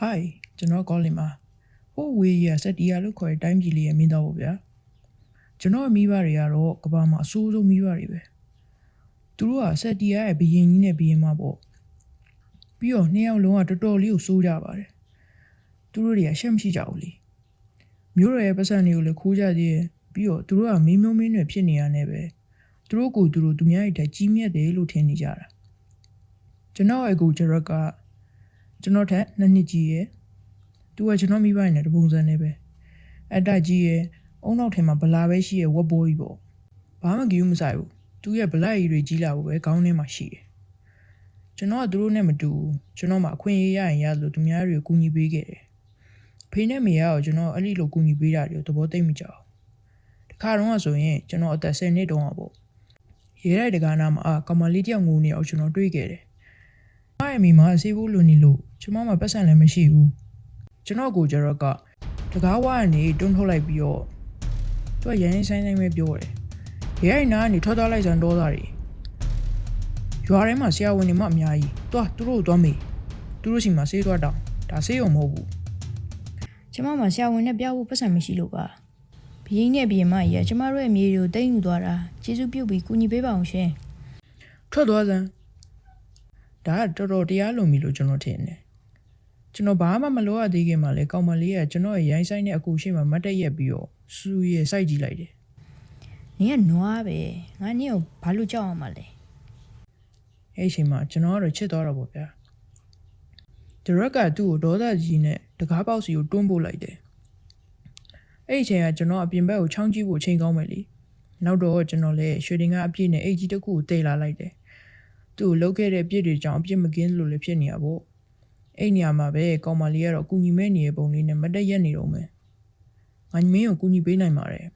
ဟိုင်ကျွန်တော်ကောလင်ပါဟိုဝေးရစက်တီယာလို့ခေါ်တဲ့တိုင်းပြည်လေးရဲ့မင်းသားပေါ့ဗျာကျွန်တော်မိဘတွေကတော့ကဘာမှာအဆိုးဆုံးမိဘတွေပဲသူတို့ကစက်တီယာရဲ့ဘီရင်ကြီးနဲ့ဘီရင်မပေါ့ပြီးတော့နှစ်ယောက်လုံးကတော်တော်လေးကိုစိုးကြပါတယ်သူတို့တွေကရှက်မရှိကြဘူးလေမျိုးရရဲ့ပတ်စံတွေကိုလည်းခိုးကြသေးတယ်ပြီးတော့သူတို့ကမင်းမျိုးမင်းတွေဖြစ်နေရတဲ့ပဲသူတို့ကိုသူတို့သူများရဲ့တက်ကြီးမြတ်တယ်လို့ထင်နေကြတာကျွန်တော်ရဲ့အကူဂျရက်က ကျွန်တော်ထက်နှစ်နှစ်ကြီးရဲ့သူကကျွန်တော်မိဘနဲ့တပုံစံနဲ့ပဲအတ္တကြီးရဲ့အုံနောက်ထဲမှာဗလာပဲရှိရဲ့ဝက်ဘိုးကြီးပေါ့ဘာမှကြည့်မဆိုင်ဘူးသူရဲ့ဗလိုက်ကြီးတွေကြီးလာဖို့ပဲခေါင်းထဲမှာရှိတယ်ကျွန်တော်ကသူတို့နဲ့မတူဘူးကျွန်တော်မှအခွင့်အရေးရရင်ရလို့သူများတွေကိုကူညီပေးခဲ့တယ်ဖေနဲ့မေကတော့ကျွန်တော်အဲ့ဒီလိုကူညီပေးတာတွေကိုသဘောသိမ့်မကြဘူးတခါတော့ကဆိုရင်ကျွန်တော်အသက်10နှစ်တုန်းကပေါ့ရေရိုက်တကားနာမှာအာကမလေးတယောက်ငိုနေအောင်ကျွန်တော်တွေ့ခဲ့တယ်။ အားရမီမှာဆေးဖို့လိုနေလို့ကျွန်မမှပတ်စံလည်းမရှိဘူး။ကျွန်တော်ကိုကျတော့ကတကားဝါကနေတွန်းထုတ်လိုက်ပြီးတော့သူကရန်ရင်ဆိုင်ဆိုင်ပဲပြောတယ်။ရဲအိမ်နာကနေထွက်သွားလိုက်စံတော့တာတွေရွာထဲမှာဆရာဝန်တွေမှအများကြီး။သွားသူတို့ကိုသွားမေး။သူတို့စီမှာဆေးသွားတောင်းဒါဆေးရုံမဟုတ်ဘူးကျမမှာဆရာဝန်နဲ့ပြဖို့ပတ်စံမရှိလို့ပါဘယင်းနဲ့ဘယင်းမကြီးကကျမတို့ရဲ့မြေတွေကိုတိမ့်ယူသွားတာကျေးဇူးပြုပြီးကူညီပေးပါအောင်ရှင်။ထွက်သွားစမ်း။ ဒါကတော်တော်တရားလွန်ပြီလို့ကျွန်တော်ထင်တယ်။ကျွန်တော်ဘာမှမလုပ်ရသေးခင်မှာလေကောင်မလေးကကျွန်တော်ရဲ့ရိုင်းဆိုင်တဲ့အကူရှိမှမတ်တက်ရက်ပြီးတော့စူရဲ့စိုက်ကြည့်လိုက်တယ်နင်ကနွားပဲငါနင့်ကိုဘာလို့ကြောက်အောင်မလဲ။အဲ့ဒီအချိန်မှာကျွန်တော်ကတော့ချစ်သွားတော့ပေါ့ဗျာ။ဒရက်ကသူ့ကိုဒေါသကြီးနဲ့တကားပေါက်စီကိုတွန်းပို့လိုက်တယ်။အဲ့ဒီအချိန်ကကျွန်တော်အပြင်ဘက်ကိုချောင်းကြည့်ဖို့ချိန်ကောင်းမယ်လေ။နောက်တော့ကျွန်တော်လည်းရွှေတင်ကအပြည့်နဲ့အိတ်ကြီးတစ်ခုကိုတိတ်လာလိုက်တယ်။ သူ့ကိုလုတ်ခဲ့တဲ့အပြည့်တွေကြောင့်အပြည့်မကင်းလို့လည်းဖြစ်နေရပေါ့။အဲ့ဒီနေရာမှာပဲကောင်မလေးကတော့အကူညီမဲ့နေတဲ့ပုံလေးနဲ့မတ်တက်ရက်နေတော့မယ်။ငါမင်းကိုကူညီပေးနိုင်ပါတယ်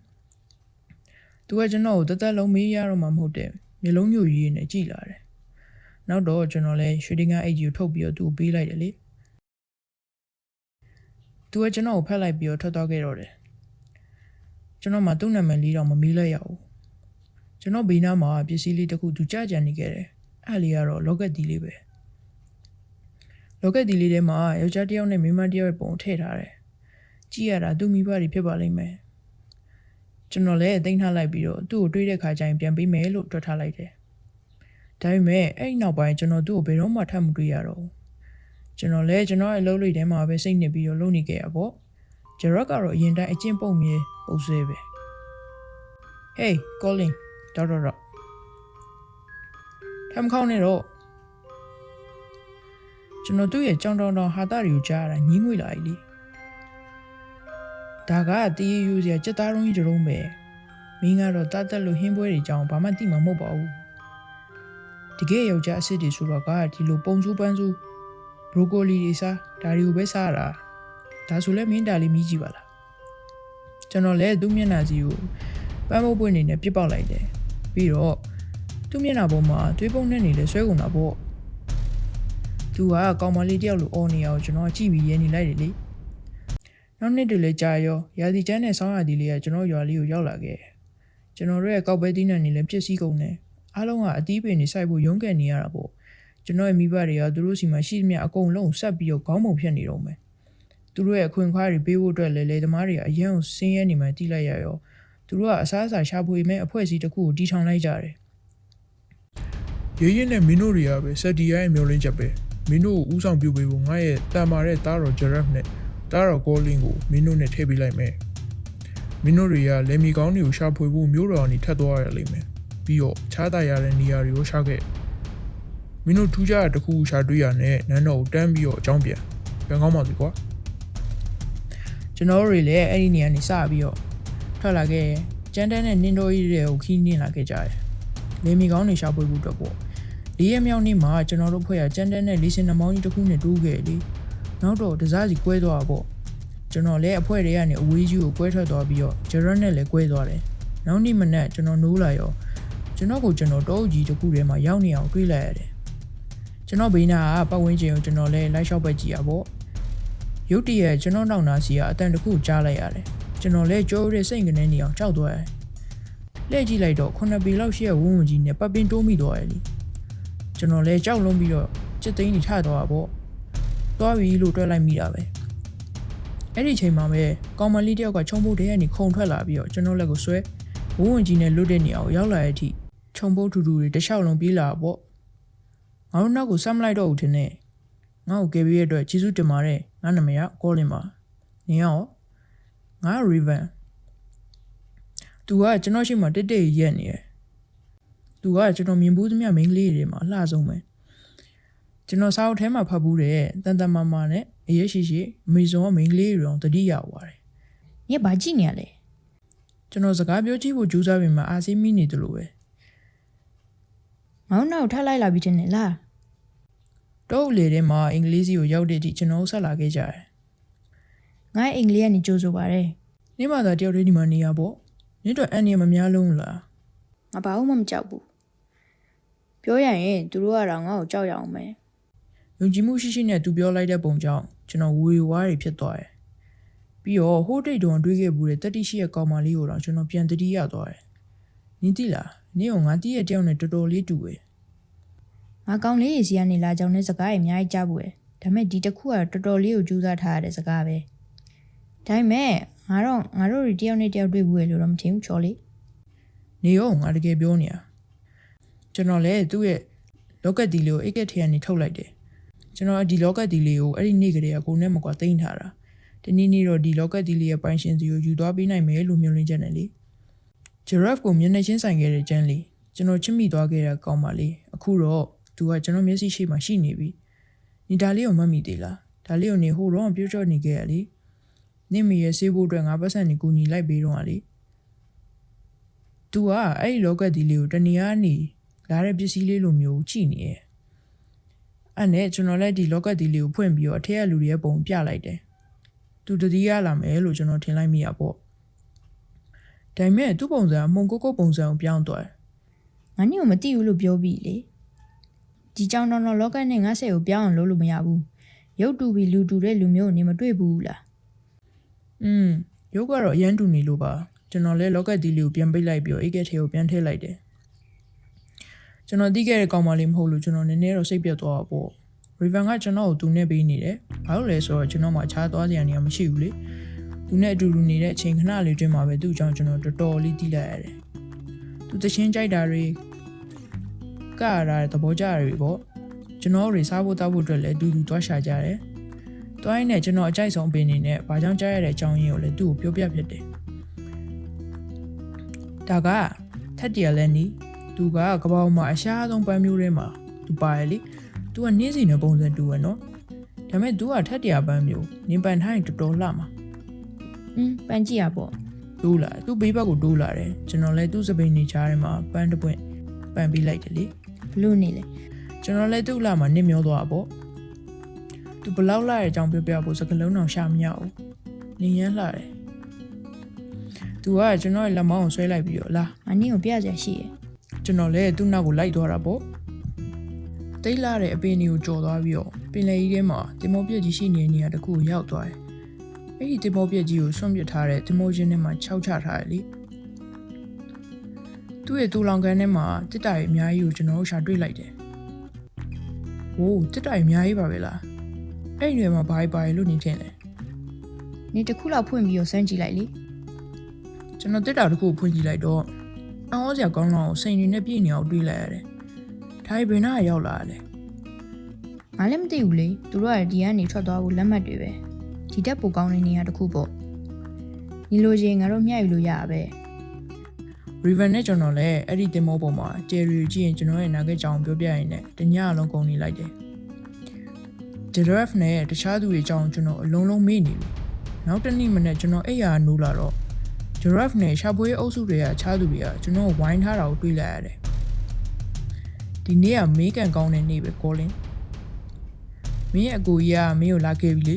။သူကကျွန်တော်ကိုတသက်လုံးမေးရတော့မှမဟုတ်တဲ့မျိုးလုံးမျိုးကြီးနဲ့ကြည်လာတယ်။နောက်တော့ကျွန်တော်လည်းရွှေတင်ကအိတ်ကြီးကိုထုတ်ပြီးတော့သူ့ကိုပေးလိုက်တယ်လေသူကကျွန်တော်ကိုဖက်လိုက်ပြီးတော့ထွက်သွားခဲ့တော့တယ်ကျွန်တော်မှသူ့နာမည်လေးတော့မမေးလိုက်ရဘူးကျွန်တော်ဘေးနားမှာပစ္စည်းလေးတစ်ခုသူကြာကြံနေခဲ့တယ် အဲ့လေးကတော့လောကက်တီလေးပဲလောကက်တီလေးထဲမှာယောက်ျားတစ်ယောက်နဲ့မိန်းမတစ်ယောက်ရဲ့ပုံထည့်ထားတယ်ကြည့်ရတာသူ့မိဘတွေဖြစ်ပါလိမ့်မယ်ကျွန်တော်လည်းသိမ်းထားလိုက်ပြီးတော့သူ့ကိုတွေးတဲ့ခါကျရင်ပြန်ပေးမယ်လို့တွက်ထားလိုက်တယ်ဒါပေမဲ့အဲ့ဒီနောက်ပိုင်းကျွန်တော်သူ့ကိုဘယ်တော့မှထပ်မတွေ့ရတော့ဘူးကျွန်တော်လည်းကျွန်တော်ရဲ့အလုပ်လေးထဲမှာပဲစိတ်နှစ်ပြီးတော့လုပ်နေခဲ့ရပေါ့ဂျရက်ကတော့အရင်တိုင်းအကျင့်ပုံမြေပုံဆွဲပဲ Hey calling တော့တော့တော့ ထမ်းခေါင်းနေတော့ကျွန်တော်သူ့ရဲ့ကြောင်တောင်တောင်ဟာတာတွေကိုကြားရတာညင်းငွေလာပြီလေဒါကတည်ရယူစရာစက်သားရုံးကြီးတစ်လုံးပဲမင်းကတော့တတ်တက်လို့ဟင်းပွဲတွေကြောင်းဘာမှသိမှာမဟုတ်ပါဘူးတကယ်ယောက်ျားအစ်စ်တွေဆိုတော့ကဒီလိုပုံစူးပန်းစူးဘရိုကိုလီတွေစားဒါတွေကိုပဲစားတာဒါဆိုလဲမင်းဒါလေးမြည်ကြည့်ပါလားကျွန်တော်လည်းသူ့မျက်နှာစီကိုပန်းမုတ်ပွင့်နေနဲ့ပြစ်ပေါက်လိုက်တယ်ပြီးတော့ သူ့မျက်နှာပေါ်မှာသွေးပုံနဲ့နေလဲဆွဲကုန်တာပေါ့သူကကောင်မလေးတယောက်လိုအော်နေအောင်ကျွန်တော်ကြည့်ပြီးရဲနေလိုက်တယ်လေနောက်နေ့တည်းလဲကြာရောရာသီကျန်းနဲ့ဆောင်းရာသီလေးကကျွန်တော်ရွာလေးကိုရောက်လာခဲ့တယ်ကျွန်တော်တို့ရဲ့ကောက်ပဲတီးနှံနေလဲပြည့်စည်ကုန်တယ်အားလုံးကအတီးပင်နေစိုက်ဖို့ရုန်းကန်နေရတာပေါ့ကျွန်တော်ရဲ့မိဘတွေကသူတို့စီမှာရှိသမျှအကုန်လုံးဆက်ပြီးတော့ခေါင်းပုံဖြတ်နေတော့မယ်သူတို့ရဲ့အခွင့်အခွားတွေပေးဖို့အတွက်လေလေသမားတွေကအရင်ကဆင်းရဲနေမှတိလိုက်ရရောသူတို့ကအစားအစာရှာဖွေမဲ့အဖွဲ့အစည်းတစ်ခုကိုတီထောင်လိုက်ကြတယ် ရဲရဲနဲ့မင်းတို့တွေကပဲစက်တီယာရဲ့မျောလင်းချက်ပဲမင်းတို့ကိုဥဆောင်ပြုပေးဖို့ငါရဲ့တာမာတဲ့တားတော်ဂျရက်နဲ့တားတော်ကောလင်းကိုမင်းတို့နဲ့ထည့်ပေးလိုက်မယ်မင်းတို့တွေကလေမီကောင်းတွေကိုရှာဖွေဖို့မျိုးတော်အနေထပ်သွားရလိမ့်မယ်ပြီးတော့ခြားတာရတဲ့နေရာတွေကိုရှာခဲ့မင်းတို့ထူးခြားတဲ့တစ်ခုခုရှာတွေ့ရနဲ့နန်းတော်ကိုတန်းပြီးတော့အကြောင်းပြန်ပြန်ကောင်းပါစီကွာကျွန်တော်တို့တွေလည်းအဲ့ဒီနေရာနေစပြီးတော့ထွက်လာခဲ့တယ်ကျန်းတန်းနဲ့နင်းတော်ကြီးတွေကိုခီးနှင်းလာခဲ့ကြတယ်လေမီကောင်းတွေရှာဖွေဖို့အတွက်ပေါ့ လေးရက်မြောက်နေ့မှာကျွန်တော်တို့ဖွဲ့ရကျန်းတန်းနဲ့လေးစင်နှမောင်းကြီးတစ်ခုနဲ့တိုးခဲ့လေနောက်တော့တစားစီကွဲသွားတာပေါ့ကျွန်တော်လည်းအဖွဲတွေကနေအဝေးကြီးကိုကွဲထွက်သွားပြီးတော့ဂျရက်နဲ့လည်းကွဲသွားတယ်နောက်နေ့မနက်ကျွန်တော်နိုးလာရောကျွန်တော်ကိုကျွန်တော်တောအုပ်ကြီးတစ်ခုထဲမှာရောက်နေအောင်တွေးလိုက်ရတယ်။ကျွန်တော်ဘေးနာကပတ်ဝန်းကျင်ကိုကျွန်တော်လည်းလိုက်လျှောက်ပဲကြည့်ရပေါ့။ရုတ်တရက်ကျွန်တော်နောက်နာစီကအတန်တစ်ခုကြားလိုက်ရတယ်။ကျွန်တော်လည်းကြောရဲစိတ်ကနေနေအောင်ကြောက်သွားတယ်။လှည့်ကြည့်လိုက်တော့ခုနှစ်ပေလောက်ရှိတဲ့ဝန်းဝန်းကြီးနဲ့ပတ်ပင်တိုးမိသွားတယ်လေ။ ကျွန်တော်လည်းကြောက်လုံးပြီးတော့จิตသိန်းနေထသွားတာပေါ့။သွားပြီလို့တွက်လိုက်မိတာပဲအဲ့ဒီချိန်မှာပဲကောင်မလေးတယောက်ကခြုံပုတ်တဲ့ကနေခုန်ထွက်လာပြီးတော့ကျွန်တော်လက်ကိုဆွဲဝုန်းဝင်ကြီးနဲ့လွတ်တဲ့နေရာကိုရောက်လာတဲ့အထိခြုံပုတ်ထူထူတွေတစ်လျှောက်လုံးပြေးလာတာပေါ့ငါတို့နောက်ကိုစမ်းမလိုက်တော့ဘူးထင်နဲ့ငါ့ကိုကယ်ပေးရတဲ့အတွက်ကျေးဇူးတင်ပါတယ်ငါနာမည်ကကောလင်ပါနင်ရောငါရီဗန်သူကကျွန်တော်ရှိမှတက်တက်ရက်နေတယ် သူကကျွန်တော်မြင်ဘူးသမျှမိန်းကလေးတွေမှာအလှဆုံးပဲကျွန်တော်စာအုပ်ထဲမှာဖတ်ဘူးတဲ့တန်တန်မာမာနဲ့အရေးရှိရှိအမေဇုံကမိန်းကလေးတွေအောင်တတိယသွားတယ်ညဘာကြည့်နေရလဲကျွန်တော်စကားပြောကြည့်ဖို့ကြိုးစားပေမဲ့အာစီမိနေတယ်လို့ပဲငေါင်းနောက်ထပ်လိုက်လာပြီးတင်နေလားတော့ဦးလေထဲမှာအင်္ဂလိပ်စီကိုရောက်တဲ့အထိကျွန်တော်ဆက်လာခဲ့ကြတယ်ငါ့အိမ်ကလေးကနေကြိုးဆိုပါတယ်နေ့မှသာတယောက်တည်းဒီမှာနေရပေါ့နေ့တော့အန်နီမများလုံးလားငါဘာမှမကြောက်ဘူး ပြောရရင်သူတို့ကတော့ငါ့ကိုကြောက်ရအောင်ပဲယုံကြည်မှုရှိရှိနဲ့သူပြောလိုက်တဲ့ပုံကြောင့်ကျွန်တော်ဝေဝါးတွေဖြစ်သွားတယ်ပြီးတော့ဟိုးတိတ်တုံတွေးခဲ့ဘူးတဲ့တတိရှိရဲ့ကောင်မလေးကိုတော့ကျွန်တော်ပြန်တတိယသွားတယ်နင်သိလားနင်ကငါတည့်ရဲ့တယောက်နဲ့တော်တော်လေးတူပဲငါကောင်းလေးရေစီကနေလာကြောင်းနဲ့စကားတွေအများကြီးကြားဘူးပဲဒါပေမဲ့ဒီတစ်ခုကတော့တော်တော်လေးကိုကြိုးစားထားရတဲ့စကားပဲဒါပေမဲ့ငါတော့ငါတို့တွေတယောက်နဲ့တယောက်တွေ့ဘူးလေလို့တော့မထင်ဘူးချော်လေးနေရောငါတကယ်ပြောနေတာ ကျွန်တော်လည်းသူ့ရဲ့လောကက်ဒီလေးကိုအိတ်ကက်ထဲကနေထုတ်လိုက်တယ်ကျွန်တော်ဒီလောကက်ဒီလေးကိုအဲ့ဒီနေ့ကလေးကကိုနဲ့မကွာတင်ထားတာဒီနေ့နေ့တော့ဒီလောကက်ဒီလေးရဲ့ပိုင်ရှင်စီကိုယူသွားပေးနိုင်မယ်လို့မျှော်လင့်ချက်နဲ့လေဂျရက်ကိုမျက်နှာချင်းဆိုင်ခဲ့တဲ့ကျန်းလေးကျွန်တော်ချစ်မိသွားခဲ့တဲ့ကောင်းပါလေအခုတော့သူကကျွန်တော်မျက်စိရှိမှရှိနေပြီနေဒါလေးကိုမတ်မိသေးလားဒါလေးကိုနေဟိုတော့ပြောချနေခဲ့ရလေနင့်မရဲ့ဆေးဖို့အတွက်ငါပတ်စံနေကူညီလိုက်ပေးတော့ဟာလေ तू ကအဲ့ဒီလောကက်ဒီလေးကိုတနေရာနေ လာတဲ့ပစ္စည်းလေးလိုမျိုးကြည့်နေရဲ့အဲ့နဲ့ကျွန်တော်လည်းဒီလောကက်ဒီလေးကိုဖွင့်ပြီးတော့အထက်ကလူတွေရဲ့ပုံပြလိုက်တယ်။ तू တတိယလာမယ်လို့ကျွန်တော်ထင်လိုက်မိရပေါ့။ဒါပေမဲ့သူ့ပုံစံကမှုန်ကိုကိုပုံစံကိုပြောင်းသွားတယ် ငါညို့မသိဘူးလို့ပြောပြီးလေဒီကြောင်တော်တော်လောကနဲ့ငါ့ဆဲကိုပြောင်းအောင်လုပ်လို့မရဘူးရုပ်တူပြီးလူတူတဲ့လူမျိုးကိုနေမတွေ့ဘူးလား ။อืมရုပ်ကတော့အရန်တူနေလို့ပါ။ကျွန်တော်လည်းလောကက်ဒီလေးကိုပြန်ပိတ်လိုက်ပြီးတော့အိတ်ကက်ထဲကိုပြန်ထည့်လိုက်တယ်။ ကျွန်တော်သိခဲ့တဲ့ကောင်မလေးမဟုတ်လို့ကျွန်တော်နည်းနည်းတော့စိတ်ပြတ်သွားတာပေါ့။ Riven ကကျွန်တော်ကိုသူနဲ့ပေးနေတယ်။ဘာလို့လဲဆိုတော့ကျွန်တော်မှအခြားသွားစရာနေရာမရှိဘူးလေ။သူနဲ့အတူတူနေတဲ့အချိန်ခဏလေးတွင်းမှာပဲသူ့အကြောင်းကျွန်တော်တော်တော်လေးသိလိုက်ရတယ်။သူတချင်းကြိုက်တာတွေကရတာသဘောကျတာတွေပေါ့။ကျွန်တော်တို့တွေစားဖို့တောက်ဖို့အတွက်လည်းအတူတူသွားရှာကြတယ်။တွိုင်းနဲ့ကျွန်တော်အကြိုက်ဆုံးအပင်နေနဲ့ဘာကြောင့်ကြားရတဲ့အကြောင်းရင်းကိုလည်းသူ့ကိုပြောပြဖြစ်တယ်။ဒါကထက်တရလဲနီး သူကကပောက်မှာအရှားဆုံးပန်းမျိုးထဲမှာသူပါရလေ။ तू ကနှင်းစီနဲ့ပုံစံတူရနော်။ဒါပေမဲ့ तू ကထက်တရပန်းမျိုးနင်ပန်ထားရင်တော်တော်လှမှာ อืมပန်းကြည့်ရပေါ့ တိုးလာသူ့ဘေးဘက်ကိုတိုးလာတယ်ကျွန်တော်လည်းသူ့စပိန်နေချားထဲမှာပန်းတစ်ပွင့်ပန်းပေးလိုက်တယ်လေ ဘလို့နေလဲ ကျွန်တော်လည်းသူ့လာမှာနစ်မျောသွားတာပေါ့သူဘလောက်လာတဲ့အကြောင်းပြောပြဖို့စကလုံးအောင်ရှာမရဘူးနင်ရမ်းလာတယ်သူကကျွန်တော်ရဲ့လက်မောင်းကိုဆွဲလိုက်ပြီးတော့လာ ငါနင်းကိုပြစရာရှိရယ် ကျွန်တော်လည်းသူ့နောက်ကိုလိုက်သွားတာပေါ့တိတ်လာတဲ့အပင်တွေကိုကြော်သွားပြီးတော့ပင်လယ်ကြီးထဲမှာတင်မောပြက်ကြီးရှိနေတဲ့နေရာတစ်ခုကိုရောက်သွားတယ်အဲ့ဒီတင်မောပြက်ကြီးကိုဆွန့်ပစ်ထားတဲ့တင်မောချင်းထဲမှာခြောက်ချထားတယ်လေသူ့ရဲ့တူလောင်ကန်ထဲမှာတစ်တာရီအများကြီးကိုကျွန်တော်တို့ရှာတွေ့လိုက်တယ်။ဟိုးတစ်တာရီအများကြီးပါပဲလား။အဲ့ဒီနေရာမှာဘာကြီးပါရီလို့နေထင်လဲနေတစ်ခုလောက်ဖွင့်ပြီးတော့စမ်းကြည့်လိုက်လေ။ကျွန်တော်တစ်တာတစ်ခုကိုဖွင့်ကြည့်လိုက်တော့ အော်စရာကောင်းလောက်စိန်နေနဲ့ပြည့်နေအောင်တွေးလိုက်ရတယ်။ဒါရီဘယ်နာရောက်လာလဲငါလည်းမသိဘူးလေသူတို့ကဒီကနေထွက်သွားဖို့လက်မှတ်တွေပဲဒီတက်ပိုကောင်းတဲ့နေရာတစ်ခုပေါ့ဒီလိုချင်းငါတို့မျှယူလို့ရတာပဲ။ Riven နဲ့ကျွန်တော်လည်းအဲ့ဒီတင်မောပေါ်မှာဂျယ်ရီကိုကြည့်ရင်ကျွန်တော်ရဲ့နာဂတ်ကြောင်ပြောပြရင်လည်းတညအလုံးကုန်နေလိုက်တယ်။ Giraffe နဲ့တခြားသူတွေအကြောင်းကျွန်တော်အလုံးလုံးမေ့နေပြီ။နောက်တစ်နေ့မနေ့ကျွန်တော်အိပ်ရာနိုးလာတော့ Giraffe နဲ့ရှာဖွေအုပ်စုတွေကခြားသူတွေကကျွန်တော်ကိုဝိုင်းထားတာကိုတွေးလိုက်ရတယ်။ဒီနေ့ကမေးကန်ကောင်းတဲ့နေ့ပဲကောလင်း။မင်းရဲ့အကိုကြီးကမင်းကိုလာခဲ့ပြီလေ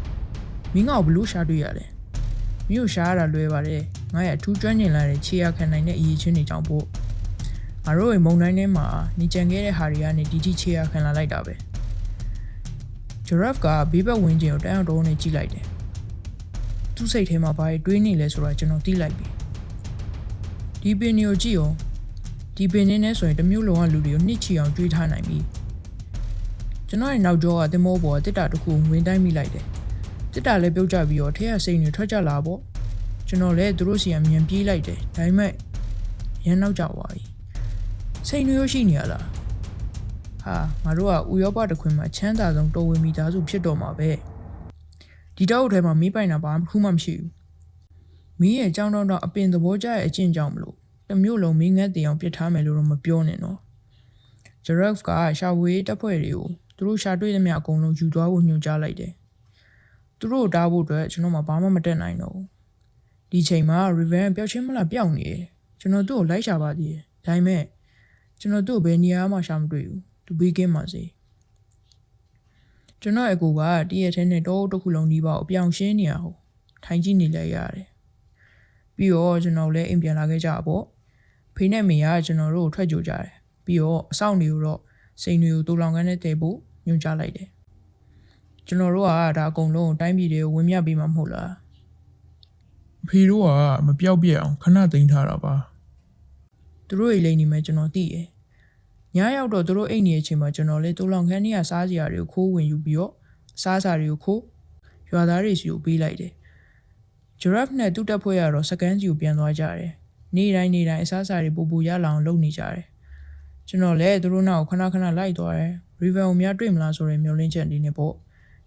။မင်းကဘလို့ရှာတွေ့ရလဲ။မင်းကိုရှာရတာလွယ်ပါတယ်။ငါရဲ့အထူးကျွမ်းကျင်လာတဲ့ခြေရခံနိုင်တဲ့အရေးချင်းတွေကြောင့်ပို့။ငါတို့ရဲ့မုံတိုင်းထဲမှာနေကြံခဲ့တဲ့ဟာတွေကနေဒီတိခြေရခံလာလိုက်တာပဲ။ Giraffe ကဘေးဘက်ဝင်းကျင်ကိုတန်းအောင်တုံးနဲ့ကြည့်လိုက်တယ်။ သူ့စိတ်ထဲမှာဘာတွေတွေးနေလဲဆိုတာကျွန်တော်သိလိုက်ပြီ။ဒီပင်တွေကိုကြည့်အောင်ဒီပင်နေနဲ့ဆိုရင်တစ်မျိုးလုံးကလူတွေကိုနှိချီအောင်တွေးထားနိုင်ပြီ။ကျွန်တော်ရဲ့နောက်ကျောကတင်မောပေါ်ကတစ်တာတစ်ခုဝင်တိုင်းမိလိုက်တယ်တစ်တာလည်းပြုတ်ကျပြီးတော့ထဲကစိတ်တွေထွက်ကြလာပေါ့ကျွန်တော်လည်းသူတို့စီကမြန်ပြေးလိုက်တယ်ဒါပေမဲ့ရန်နောက်ကျသွားပြီစိတ်မျိုးရှိနေရလားဟာငါတို့ကဥရောပတစ်ခွင်မှာချမ်းသာဆုံးတော်ဝင်မိသားစုဖြစ်တော့မှာပဲ ဒီတောက်ထဲမှာမီးပိုင်တာဘာမှခုမှမရှိဘူးမီးရဲ့ကြောင်းတောင်းတော့အပင်သဘောကျရဲ့အကျင့်ကြောင့်မလို့တစ်မျိုးလုံးမင်းငတ်တင်အောင်ပြစ်ထားမယ်လို့တော့မပြောနဲ့နော်ဂျရက်ဖ်ကရှာဝေးတပ်ဖွဲ့တွေကိုသူတို့ရှာတွေ့သမျှအကုန်လုံးယူသွားဖို့ညွှန်ကြားလိုက်တယ်။သူတို့ကိုတားဖို့အတွက်ကျွန်တော်မှဘာမှမတက်နိုင်တော့ဘူး။ဒီချိန်မှာ Riven ပျောက်ချင်းမလားပျောက်နေတယ်။ကျွန်တော်သူ့ကိုလိုက်ရှာပါသေးတယ်။ဒါပေမဲ့ကျွန်တော်သူ့ကိုဘယ်နေရာမှရှာမတွေ့ဘူး။သူဘေးကင်းပါစေ။ ကျွန်တော်အကူကတည့်ရထဲနဲ့တော့တစ်ခုလုံးဒီပါကိုအပြောင်ရှင်းနေရဟိုထိုင်ကြည့်နေလိုက်ရတယ်။ပြီးတော့ကျွန်တော်လည်းအိမ်ပြန်လာခဲ့ကြပါပေါ့။ဖေနဲ့မေကကျွန်တော်တို့ကိုထွက်ကြကြတယ်။ပြီးတော့အဆောင်တွေကိုတော့စိန်တွေကိုတူလောင်ကန်းနဲ့တည်ဖို့ညွှန်ကြားလိုက်တယ်ကျွန်တော်တို့ကဒါအကုန်လုံးတိုင်းပြည်တွေကိုဝင်မြပေးမှာမဟုတ်လားအဖေတို့ကမပြောက်ပြက်အောင်ခဏသိမ်းထားတာပါသူတို့အိမ်လိမ့်နေမယ်ကျွန်တော်သိရယ် ညရောက်တော့သူတို့အိမ်နေတဲ့အချိန်မှာကျွန်တော်လေတူလောင်ခန်းတွေကစားစရာတွေကိုခိုးဝင်ယူပြီးတော့စားစာတွေကိုခိုးရွာသားတွေစီကိုပေးလိုက်တယ်ဂျရက်ဖ်နဲ့တူတက်ဖွဲ့ရတော့စကန်စီကိုပြန်သွားကြတယ်နေ့တိုင်းနေ့တိုင်းအစားအစာတွေပူပူရလာအောင်လုပ်နေကြတယ်ကျွန်တော်လည်းသူတို့နောက်ကိုခဏခဏလိုက်သွားတယ်ရီဗန်ကိုများတွေ့မလားဆိုရင်မျောလင်းချက်လေးနဲ့ပေါ့ဒါ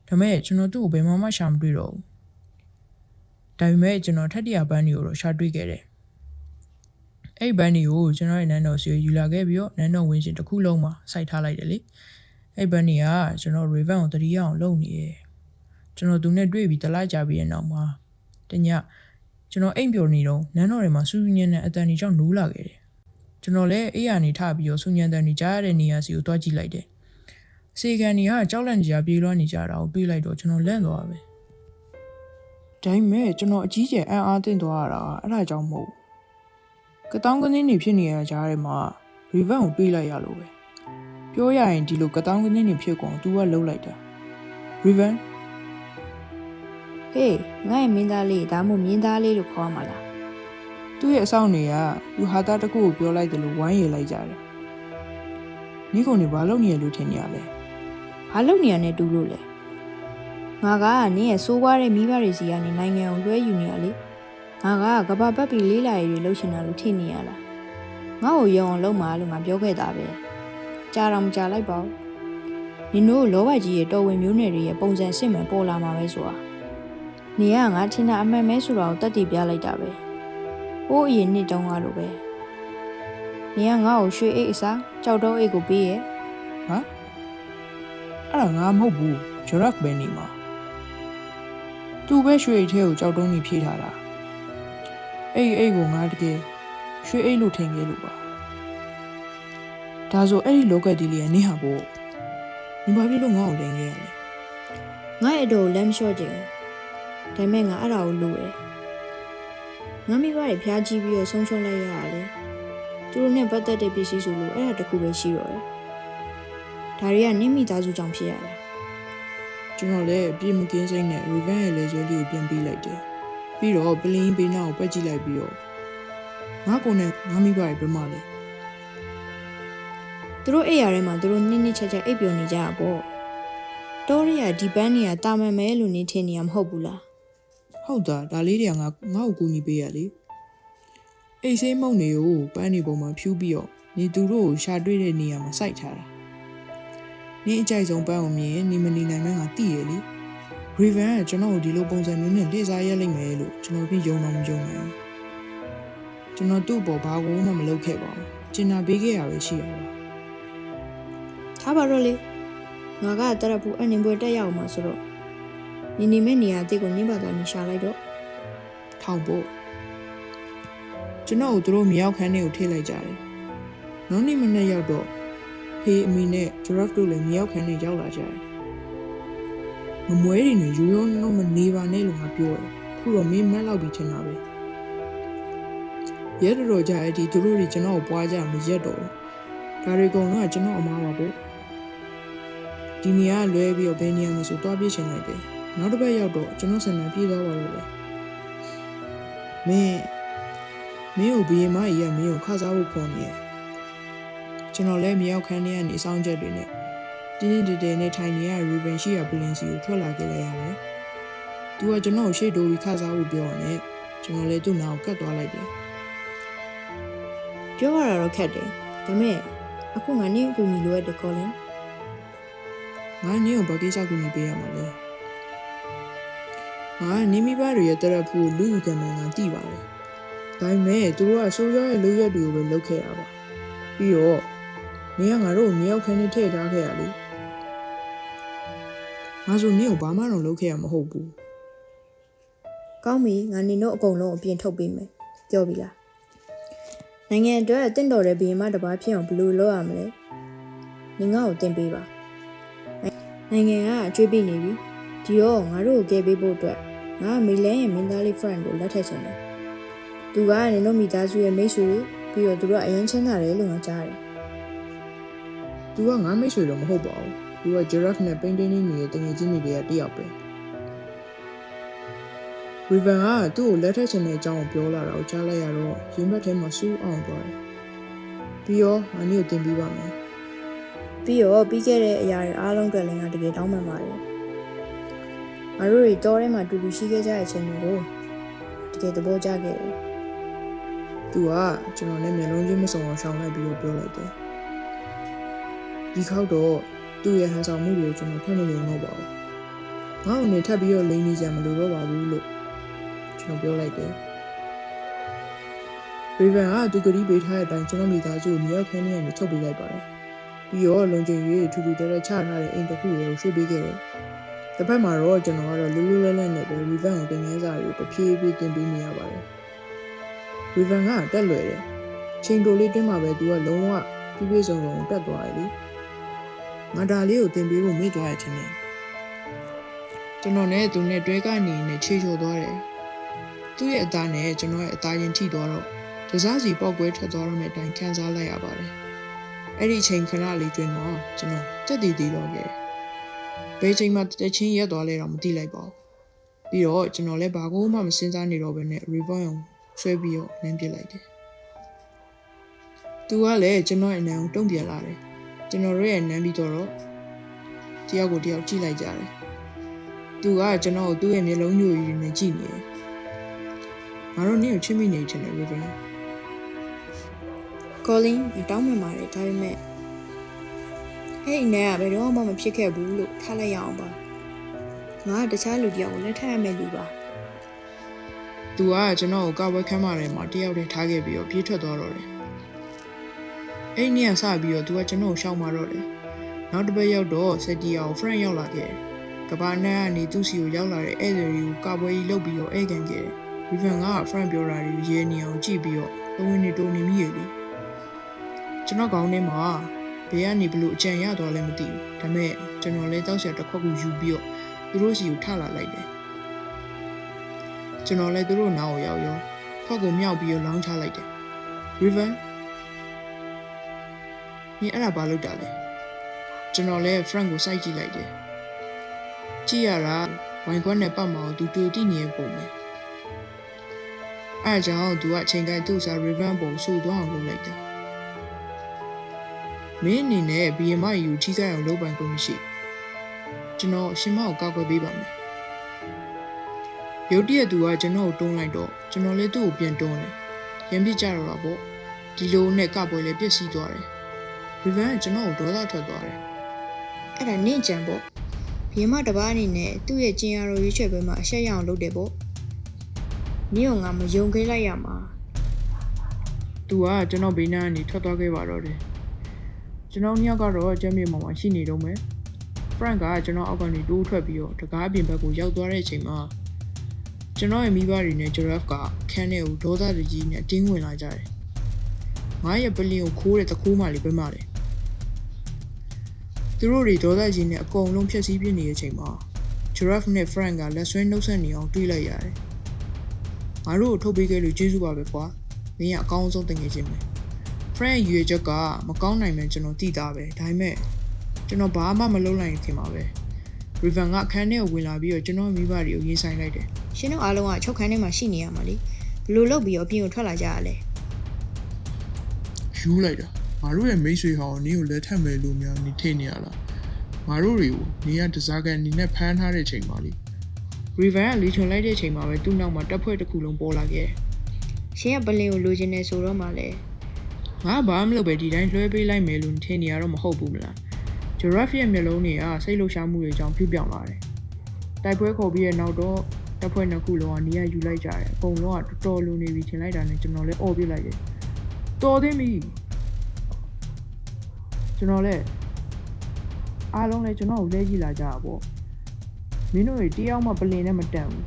ပေမဲ့ကျွန်တော်သူ့ကိုဘယ်မှမှရှာမတွေ့တော့ဘူးဒါပေမဲ့ကျွန်တော်ထက်တရပန်းတွေကိုတော့ရှာတွေ့ခဲ့တယ် အဲ့ဒီဘန်းတွေကိုကျွန်တော်ရဲ့နန်းတော်စီကိုယူလာခဲ့ပြီးတော့နန်းတော်ဝင်ရှင်တစ်ခုလုံးမှာစိုက်ထားလိုက်တယ်လေအဲ့ဘန်းတွေကကျွန်တော် Raven ကိုတတိယအောင်လုပ်နေရယ်ကျွန်တော်သူနဲ့တွေ့ပြီးတလိုက်ကြပြီးတဲ့နောက်မှာတညကျွန်တော်အိမ်ပျော်နေတော့နန်းတော်တွေမှာစူးစူးညံ့တဲ့အတန်ကြီးကြောင့်နိုးလာခဲ့တယ်ကျွန်တော်လည်းအိယာနေထပြီးတော့စူညံတန်ကြီးကြားရတဲ့နေရာစီကိုတွားကြည့်လိုက်တယ်စေကန်ကြီးကကြောက်လန့်ကြပြေးလွှမ်းနေကြတာကိုတွေးလိုက်တော့ကျွန်တော်လန့်သွားပဲဒါပေမဲ့ကျွန်တော်အကြီးကျယ်အံ့အားသင့်သွားရတာအဲ့ဒါကြောင့်မဟုတ်ဘူး ကတောင်းကနင်းနေဖြစ်နေရတဲ့ကြားထဲမှာ Riven ကိုတွေးလိုက်ရလို့ပဲပြောရရင်ဒီလိုကတောင်းကနင်းနေဖြစ်ကုန် तू ကလှုပ်လိုက်တာ Riven ဟေးငါ့ရဲ့မင်းသားလေးဒါမှမဟုတ်မင်းသားလေးလို့ခေါ်ရမှာလားသူ့ရဲ့အဆောင်တွေကသူဟာသားတစ်ခုကိုပြောလိုက်တယ်လို့ဝိုင်းရလိုက်ကြတယ်မိကုန်နေဘာလုပ်နေရလို့ထင်နေရလဲဘာလုပ်နေရနဲ့တူလို့လဲငါကနင်းရဲ့စိုးွားတဲ့မိဘတွေစီကနေနိုင်ငံကိုလွှဲယူနေရလေ ငါကကဘာပတ်ပြီးလေးလာရည်တွေလှုပ်ရှင်တာလို့ထင်နေရလားငါ့ကိုယုံအောင်လုပ်မှာလို့ငါပြောခဲ့တာပဲကြာတော့မကြာလိုက်ပါဘူးနင်တို့လောဘကြီးရဲ့တော်ဝင်မျိုးနယ်တွေရဲ့ပုံစံစစ်မှန်ပေါ်လာမှာပဲဆိုတာနေကငါထင်တာအမှန်ပဲဆိုတာကိုတတ်တည်ပြလိုက်တာပဲဟိုးအရင်နှစ်တုန်းကလိုပဲနေကငါ့ကိုရွှေအိတ်အစားကြောက်တော့အိတ်ကိုပေးရဲ့ဟာအဲ့ဒါငါမဟုတ်ဘူး Jorak ပဲနေမှာသူပဲရွှေအိတ်ထဲကိုကြောက်တုံးနေဖြည့်ထားတာ အဲ့ဒီအိတ်ကိုငါတကယ်ရွှေအိတ်လို့ထင်ခဲ့လို့ပါဒါဆိုအဲ့ဒီလောကဒီလေးကနင်းဟာပေါ့ဒီဘာဖြစ်လို့ငါ့ကိုလိန်ခဲ့ရလဲငါ့ရဲ့အတော်ကိုလမ်းမလျှော့ကြဘူးဒါပေမဲ့ငါအဲ့ဒါကိုလိုတယ်ငါမိဘတွေဖျားကြည့်ပြီးတော့ဆုံးရှုံးလိုက်ရတာလေသူတို့နဲ့ပတ်သက်တဲ့ပစ္စည်းဆိုလို့အဲ့ဒါတခုပဲရှိတော့တယ်ဒါတွေကနင့်မိသားစုကြောင့်ဖြစ်ရတာကျွန်တော်လည်းအပြည့်မကင်းစိမ့်နဲ့ Riven ရဲ့လေကျဲလေးကိုပြန်ပေးလိုက်တယ် ပြီးတော့ပလင်းပေးနာကိုပတ်ကြည့်လိုက်ပြီးတော့ငါကုန်နဲ့ငါမိဘရဲ့ပြမလဲသူတို့အိမ်ရထဲမှာသူတို့နှင်းနှင်းချက်ချက်အိပ်ပျော်နေကြတာပေါ့တော်ရီယာဒီပန်းနေရတာမန်မဲလို့နေထင်နေရမဟုတ်ဘူးလားဟုတ်တာဒါလေးတွေကငါငါ့ကိုကူညီပေးရလေအိတ်ဆေးမုံတွေကိုပန်းနေပုံမှာဖြူးပြီးတော့နေသူတို့ကိုရှာတွေ့တဲ့နေရာမှာစိုက်ထားတာနေအကြိုက်ဆုံးပန်းကိုမြင်ရင်နေမနေနိုင်မှန်းငါသိရလေ Riven ကကျွန်တော်ကိုဒီလိုပုံစံမျိုးနဲ့လေစားရက်လိုက်မယ်လို့ကျွန်တော်ပြင်ယုံတော့မယုံနိုင်ဘူးကျွန်တော်သူ့ဘောဘာကိုမှမလုပ်ခဲ့ပါဘူးကျင်နာပေးခဲ့ရပဲရှိရပါထားပါတော့လေငါကတရပူအနေပွဲတက်ရအောင်မှာဆိုတော့နေနေမဲ့နေရာအသေးကိုနင်းပါသားနေရှာလိုက်တော့ထောက်ဖို့ကျွန်တော်တို့တို့မြောက်ခန်းထဲကိုထိလိုက်ကြတယ်။နောက်နေ့မနေ့ရောက်တော့ဖေးအမေနဲ့ giraffe တို့လည်းမြောက်ခန်းထဲရောက်လာကြတယ်။ မမွဲတွေနဲ့ရိုးရိုးနှုတ်မနေပါနဲ့လို့ငါပြောတယ်။ခုတော့မင်းမက်လောက်ပြီးထင်တာပဲ။ရဲတော်တော်ကြအဲ့ဒီသူတို့တွေကျွန်တော်ကိုပွားကြမရက်တော့ဘူး။ဒါတွေအကုန်လုံးကကျွန်တော်အမားပါပေါ့။ဒီနေရာကလွဲပြီးတော့ဘယ်နေရာမှာဆိုတွားပြေးချင်လိုက်တယ်။နောက်တစ်ပတ်ရောက်တော့ကျွန်တော်ဆန္ဒပြေးသွားပါတော့တယ်။မင်းမင်းကိုဘီယမကြီးကမင်းကိုခစားဖို့ခေါ်နေရကျွန်တော်လည်းမြောက်ခန်းထဲကနေစောင်းချက်တွေနဲ့ တင်းတင်းတဲတဲနဲ့ထိုင်နေရ Raven ရှိရပလင်စီကိုထွက်လာခဲ့လိုက်ရတယ်။သူကကျွန်တော်ကိုရှေ့တိုးပြီးခါစားဖို့ပြောရတယ်။ကျွန်တော်လည်းသူ့နာကိုကတ်သွားလိုက်တယ်ပြောရတာတော့ခက်တယ်ဒါပေမဲ့အခုငါနင့်အကူအညီလိုအပ်တယ်ကောလင်။ငါနင်းကိုဘာကိစ္စကူညီပေးရမှာလဲ။ငါနင်းမိဘတွေရဲ့တရက်ဖူးကိုလူယူခံမှန်းငါသိပါတယ်။ဒါပေမဲ့သူတို့ကဆိုးရွားရဲ့လူရက်တွေကိုပဲလုပ်ခဲ့တာပါ။ပြီးတော့နင်းကငါတို့ကိုမြောက်ခန်းနဲ့ထည့်ထားခဲ့ရလေ။ ငါဆိုနင်းကိုဘာမှတော့လုပ်ခဲ့ရမဟုတ်ဘူး။ကောင်းပြီငါနင်တို့အကုန်လုံးအပြင်ထုတ်ပေးမယ်ပြောပြီလားနိုင်ငံအတွက်တင့်တော်တဲ့ဘီယမတစ်ပါးဖြစ်အောင်ဘယ်လိုလုပ်ရမလဲနင်ငါ့ကိုတင်ပေးပါနိုင်ငံကအကျွေးပေးနေပြီဒီတော့ငါတို့ကိုကယ်ပေးဖို့အတွက်ငါကမီလန်ရဲ့မင်းသားလေး friend ကိုလက်ထပ်ချင်တယ်သူကနင်တို့မိသားစုရဲ့မိတ်ဆွေတွေပြီးတော့သူတို့ကအရင်ချင်းတာတယ်လို့ငါကြားတယ်။ तू ကငါမိတ်ဆွေတော့မဟုတ်ပါဘူး။ तू က giraffe နဲ့ painting နေနေတဲ့တငယ်ချင်းတွေတည်းကတစ်ယောက်ပဲ။ Riven ကသူ့ကိုလက်ထပ်ချင်တဲ့အကြောင်းကိုပြောလာတာကိုကြားလိုက်ရတော့ရင်ဘတ်ထဲမှာစူးအောင်သွားတယ်။ပြီးတော့ငါနည်းကိုတင်ပြပါမယ်ပြီးတော့ပြီးခဲ့တဲ့အရာတွေအားလုံးအတွက်လည်းငါတကယ်တောင်းပန်ပါတယ်ငါတို့တွေတောထဲမှာတူတူရှိခဲ့ကြတဲ့အချိန်တွေကိုတကယ်သဘောကျခဲ့တယ်။ तू ကကျွန်တော်နဲ့မျက်လုံးချင်းမစုံအောင်ရှောင်လိုက်ပြီးတော့ပြောလိုက်တယ်။ဒီခေါက်တော့ သူ့ရဲ့ဟန်ဆောင်မှုတွေကိုကျွန်တော်ထပ်မယုံတော့ပါဘူး။ငါ့ကိုနေထပ်ပြီးတော့လိမ့်နေကြမလို့တော့ပါဘူးလို့ကျွန်တော်ပြောလိုက်တယ်။ Riven ကသူကတိပေးထားတဲ့အတိုင်းကျွန်တော်မိသားစုကိုမြောက်ခန်းထဲကနေထုတ်ပေးလိုက်ပါတယ်။ပြီးတော့လုံခြုံရေးထူထူတဲတဲချထားတဲ့အိမ်တစ်ခုကိုရွှေ့ပေးခဲ့တယ်။တစ်ဖက်မှာတော့ကျွန်တော်ကတော့လူလူလဲလဲနဲ့ပဲ Riven ကိုတင်ငန်းစာတွေကိုတဖြည်းဖြည်းတင်ပေးနေရပါတယ်။ Riven ကတက်လွယ်တယ်။ချိန်တိုလေးတွင်းမှာပဲသူကလုံးဝပြည့်ပြည့်စုံစုံတက်သွားတယ်လေ။ ငါဒါလေးကိုတင်ပေးဖို့မေ့သွားရခြင်းနဲ့ကျွန်တော်နဲ့သူနဲ့တွဲကနေနဲ့ခြေချော်သွားတယ်။သူ့ရဲ့အသားနဲ့ကျွန်တော်ရဲ့အသားရင်ထိသွားတော့တစားစီပေါက်ကွဲထွက်သွားတော့တဲ့အတိုင်းခံစားလိုက်ရပါတယ်။အဲ့ဒီအချိန်ခဏလေးတွင်မှာကျွန်တော်တက်တည်တည်တော့ခဲ့တယ်။ဘယ်ချိန်မှတချင်းရက်သွားလဲတော့မသိလိုက်ပါဘူး။ပြီးတော့ကျွန်တော်လည်းဘာကိုမှမစင်စားနေတော့ဘဲနဲ့ reborn ဆွဲပြီးတော့လမ်းပစ်လိုက်တယ်။သူကလည်းကျွန်တော်ရဲ့အနံကိုတုံ့ပြန်လာတယ်။ ကျွန်တော်တို့ရဲ့နမ်းပြီးတော့တယောက်ကိုတယောက်ကြည့်လိုက်ကြတယ်။သူကကျွန်တော်ကိုသူ့ရဲ့မျက်လုံးညို့ရည်နဲ့ကြည့်နေတယ်။ငါတို့နင့်ကိုချစ်မိနေချင်တယ် Riven ။ကောလင်းမတောင်းပန်ပါတယ်ဒါပေမဲ့ဟဲ့နဲကဘယ်တော့မှမဖြစ်ခဲ့ဘူးလို့ထားလိုက်ရအောင်ပါငါကတခြားလူတယောက်ကိုလက်ထပ်ရမယ့်လူပါသူကကျွန်တော်ကိုကာဝဲခမ်းမာထဲမှာတယောက်တည်းထားခဲ့ပြီးတော့ပြေးထွက်သွားတော့တယ်။ အဲ့ဒီနေ့ကစပြီးတော့သူကကျွန်တော်ကိုရှောက်မာတော့တယ်။နောက်တစ်ပတ်ရောက်တော့စက်တီယာကို friend ရောက်လာခဲ့တယ်။ကဘာနဲ့ကနေသူ့စီကိုရောက်လာတဲ့ဧည့်သည်တွေကိုကာပွဲကြီးလုပ်ပြီးတော့ဧည့်ခံခဲ့တယ်။ Riven က friend ပြောတာတွေရဲနေအောင်ကြည့်ပြီးတော့သုံးဝင်နေတိုးနေမိရလေ။ကျွန်တော်ကောင်းထဲမှာဘယ်ကနေဘလို့အကြံရသွားလဲမသိဘူး။ဒါပေမဲ့ကျွန်တော်လည်းတောက်ဆက်တစ်ခွက်ကိုယူပြီးတော့သူတို့စီကိုထလာလိုက်တယ်။ကျွန်တော်လည်းသူတို့နားကိုရောက်ရောခွက်ကိုမြောက်ပြီးတော့လောင်းချလိုက်တယ် Riven 你အဲ့ဒါဘာလုပ်တာလဲကျွန်တော်လည်း friend ကိုစိုက်ကြည့်လိုက်တယ်ကြည့်ရတာဝိုင်ခွက်နဲ့ပတ်မအောင်သူတူတိနေပုံပဲအဲ့ဒါကြောင့်သူကအချိန်တိုင်းသူ့စား Riven ပုံဆူသွားအောင်လုပ်လိုက်တာမင်းအနေနဲ့ BMI ယူထိခိုက်အောင်လုပ်ပိုင်ခွင့်မရှိကျွန်တော်ရှင်မကိုကောက်ွယ်ပေးပါမယ်ရုတ်တရက်သူကကျွန်တော်ကိုတွန်းလိုက်တော့ကျွန်တော်လည်းသူ့ကိုပြန်တွန်းတယ်။ရံပြစ်ကြတော့တာပေါ့။ဒီလိုနဲ့ကပွဲလည်းပြည့်စည်သွားတယ်။ Riven ကကျွန်တော်ကိုဒေါသထွက်သွားတယ်အဲ့ဒါနင့်ကြံပေါ့ဘီယမတစ်ပါးအနေနဲ့သူ့ရဲ့ကျင်ရတော်ရွေးချယ်ပွဲမှာအရှက်ရအောင်လုပ်တယ်ပေါ့နင့်ကငါမယုံခဲ့လိုက်ရမှာ။ तू ကကျွန်တော်ဘေးနားကနေထွက်သွားခဲ့ပါတော့တယ်။ကျွန်တော်ညောက်ကတော့ကျမ်းမြေမှာမှရှိနေတော့မယ်။ Frank ကကျွန်တော်အောက်ကနေတိုးထွက်ပြီးတော့တကားအပြင်ဘက်ကိုရောက်သွားတဲ့အချိန်မှာကျွန်တော်ရဲ့မိဘတွေနဲ့ Giraffe ကခန်းထဲကိုဒေါသတကြီးနဲ့တင်းဝင်လာကြတယ်။ငါရဲ့ပလင်ကိုခိုးတဲ့တခိုးမှလေးပဲမှတယ်။ သူတို့တွေဒေါသကြီးနဲ့အကုန်လုံးဖျက်ဆီးပြနေတဲ့အချိန်မှာ Giraffe နဲ့ Frank ကလက်ဆွဲနှုတ်ဆက်နေအောင်တွေးလိုက်ရတယ်။ငါတို့ကိုထုတ်ပေးခဲ့လို့ကျေးဇူးပါပဲကွာ။မင်းကအကောင်းဆုံးတငယ်ချင်းပဲ။ Frank ရဲ့ရွေချက်ကမကောင်းနိုင်မှန်းကျွန်တော်သိတာပဲ။ဒါပေမဲ့ကျွန်တော်ဘာမှမလုပ်နိုင်ခင်ပါပဲ။ Riven ကအခန်းထဲကိုဝင်လာပြီးတော့ကျွန်တော်မိဘတွေကိုရင်ဆိုင်လိုက်တယ်ရှင်တို့အားလုံးကချုပ်ခန်းထဲမှာရှိနေရမှာလေဘယ်လိုလုပ်ပြီးတော့အပြင်ကိုထွက်လာကြရလဲယူလိုက်တာ ငါတို့ရဲ့မိတ်ဆွေဟောင်းနင်းကိုလက်ထပ်မယ်လို့များနေထိနေရလားငါတို့တွေကိုနေရတစားကန်အနေနဲ့ဖမ်းထားတဲ့ချိန်ပါလေ Riven ကလီချွန်လိုက်တဲ့ချိန်မှာပဲသူ့နောက်မှာတပ်ဖွဲ့တစ်ခုလုံးပေါ်လာခဲ့တယ်ရှင်ကပလင်ကိုလိုချင်နေဆိုတော့မှလည်းငါဘာမှမလုပ်ပဲဒီတိုင်းလွှဲပေးလိုက်မယ်လို့ထင်နေရတော့မဟုတ်ဘူးမလား Giraffe ရဲ့မျက်လုံးတွေကစိတ်လှုပ်ရှားမှုတွေကြောင့်ပြူပြောင်လာတယ်တိုက်ပွဲခေါ်ပြီးတဲ့နောက်တော့တပ်ဖွဲ့နှစ်ခုလုံးကနေရာယူလိုက်ကြတယ်အကုန်လုံးကတော်တော်လုံနေပြီထင်လိုက်တာနဲ့ကျွန်တော်လည်းអော်ပြလိုက်တယ်တော်သေးပြီ ကျွန်တော်လည်းအားလုံးလည်းကျွန်တော်ကိုလဲကြည့်လာကြတာပေါ့မင်းတို့တွေတယောက်မှပလင်နဲ့မတန်ဘူး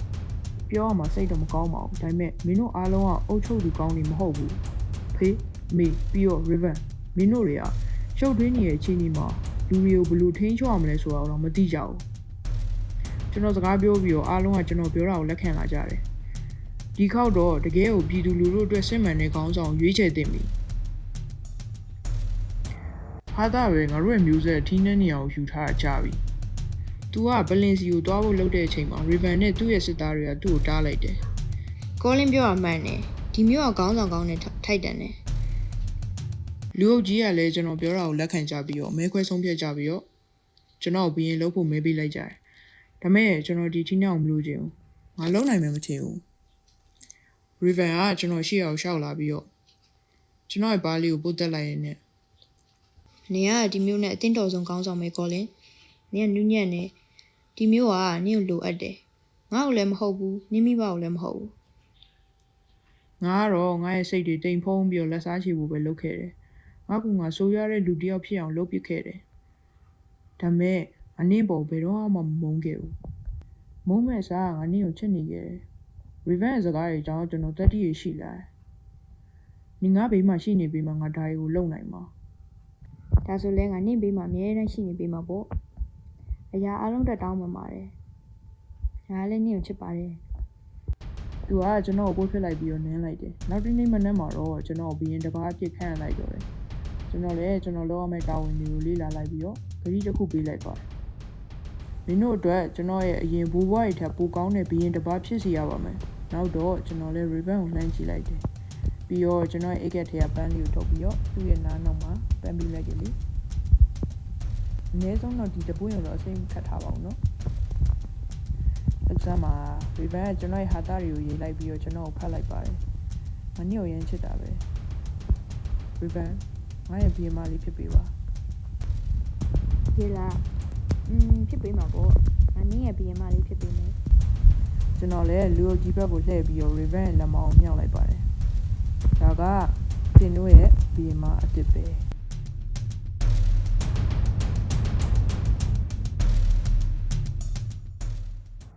ပြောရမှာစိတ်တော့မကောင်းပါဘူးဒါပေမဲ့မင်းတို့အားလုံးကအုပ်ချုပ်သူကောင်းနေမဟုတ်ဘူးဖေးမေပြီးတော့ river မင်းတို့တွေကရှုပ်ထွေးနေတဲ့အခြေအနေမှာလူတွေကိုဘယ်လိုထိန်းချုပ်ရမလဲဆိုတာတော့မသိကြဘူးကျွန်တော်စကားပြောပြီးတော့အားလုံးကကျွန်တော်ပြောတာကိုလက်ခံလာကြတယ်ဒီခေါက်တော့တကယ်ကိုပြည်သူလူထုအတွက်စစ်မှန်တဲ့ခေါင်းဆောင်ရွေးချယ်တင်ပြီ ဟာတာပဲငါတို့ရဲ့မျိုးဆက်ထီးနှဲနေအောင်ယူထားတာကြပြီ။ तू ကဘလင်စီကိုတွားဖို့လုပ်တဲ့အချိန်မှာ Riven နဲ့သူ့ရဲ့စစ်သားတွေကသူ့ကိုတားလိုက်တယ်ကောလင်းပြောတာမှန်တယ်ဒီမျိုးကခေါင်းဆောင်ကောင်းနဲ့ထိုက်တန်တယ်လူအုပ်ကြီးကလည်းကျွန်တော်ပြောတာကိုလက်ခံကြပြီးတော့မဲခွဲဆုံးဖြတ်ကြပြီးတော့ကျွန်တော်ကိုဘရင်လှုပ်ဖို့မဲပေးလိုက်ကြတယ်။ဒါမဲ့ကျွန်တော်ဒီထီးနှောင်မလို့ချင်ဘူး။ငါလုံနိုင်မယ်မထင်ဘူး။ Riven ကကျွန်တော်ရှေ့အောင်ရှောက်လာပြီးတော့ကျွန်တော်ရဲ့ဘားလေးကိုပုတ်တက်လိုက်ရင်း နဲ့နေကဒီမျိုးနဲ့အတင်းတော်ဆုံးခေါင်းဆောင်ပဲကောလင်းနေကနူးညံ့နေဒီမျိုးကနင့်ကိုလိုအပ်တယ်ငါ့ကိုလည်းမဟုတ်ဘူးနင်းမိဘကိုလည်းမဟုတ်ဘူးငါကတော့ငါရဲ့စိတ်တွေတိမ်ဖုံးပြီးတော့လက်စားချေဖို့ပဲလုပ်ခဲ့တယ်။ငါကငါဆိုးရတဲ့လူတစ်ယောက်ဖြစ်အောင်လုပ်ပစ်ခဲ့တယ်။ဒါမဲ့အနည်းပေါ်ဘယ်တော့မှမမုန်းခဲ့ဘူး။မုန်းမဲ့စားကငါနင့်ကိုချစ်နေခဲ့တယ်။ Revenge စကားတွေကြောင့်ကျွန်တော်တက်တီရရှိလာတယ်။ညီငါဘေးမှာရှိနေပြီးမှငါဒါတွေကိုလုံနိုင်မှာ ဒါဆိုလဲငါနင့်ဘေးမှာအမြဲတမ်းရှိနေပေးမှာပေါ့အရာအလုံးတက်တောင်းမှပါတယ်ငါလည်းနင့်ကိုချစ်ပါတယ်။ तू ကကျွန်တော်ကိုပို့ဖြစ်လိုက်ပြီးတော့နင်းလိုက်တယ်။နောက်တစ်နေ့မနက်မှာတော့ကျွန်တော်ကိုဘီရင်တစ်ပါးအပြစ်ခန့်လိုက်တော့တယ်။ကျွန်တော်လည်းကျွန်တော်လောက်ရမယ့်တာဝန်တွေကိုလေ့လာလိုက်ပြီးတော့ဂရီတစ်ခုပေးလိုက်ပါတယ်။မင်းတို့အတွက်ကျွန်တော်ရဲ့အရင်ဘူဘွားရီထက်ပိုကောင်းတဲ့ဘီရင်တစ်ပါးဖြစ်စီရပါမယ်။နောက်တော့ကျွန်တော်လည်း ribbon ကိုလှမ်းကြည့်လိုက်တယ်။ ပြီးတော့ကျွန်တော်ရဲ့အိတ်ကက်ထဲကပန်းလေးကိုထုတ်ပြီးတော့သူ့ရဲ့နားနောက်မှာပန်းပြီးလိုက်တယ်လေ။အနည်းဆုံးတော့ဒီတပွင့်ကိုတော့အစိမ်းခတ်ထားပါအောင်နော်။ exam မှာ ribbon ကကျွန်တော်ရဲ့ဟာတာတွေကိုရေးလိုက်ပြီးတော့ကျွန်တော်ကိုဖတ်လိုက်ပါတယ်။မနစ်ကိုရမ်းချစ်တာပဲ။ ribbon ငါရဲ့ဘီမလေးဖြစ်ပေးပါဒီလားอืมဖြစ်ပေးမှာပေါ့ငါနင့်ရဲ့ဘီယမလေးဖြစ်ပေးမယ်ကျွန်တော်လည်းလူအုပ်ကြီးဘက်ကိုလှည့်ပြီးတော့ ribbon ရဲ့လက်မအောင်မြောက်လိုက်ပါတယ် ဒါကတင်တို့ရဲ့ဘီမအစ်စ်ပဲ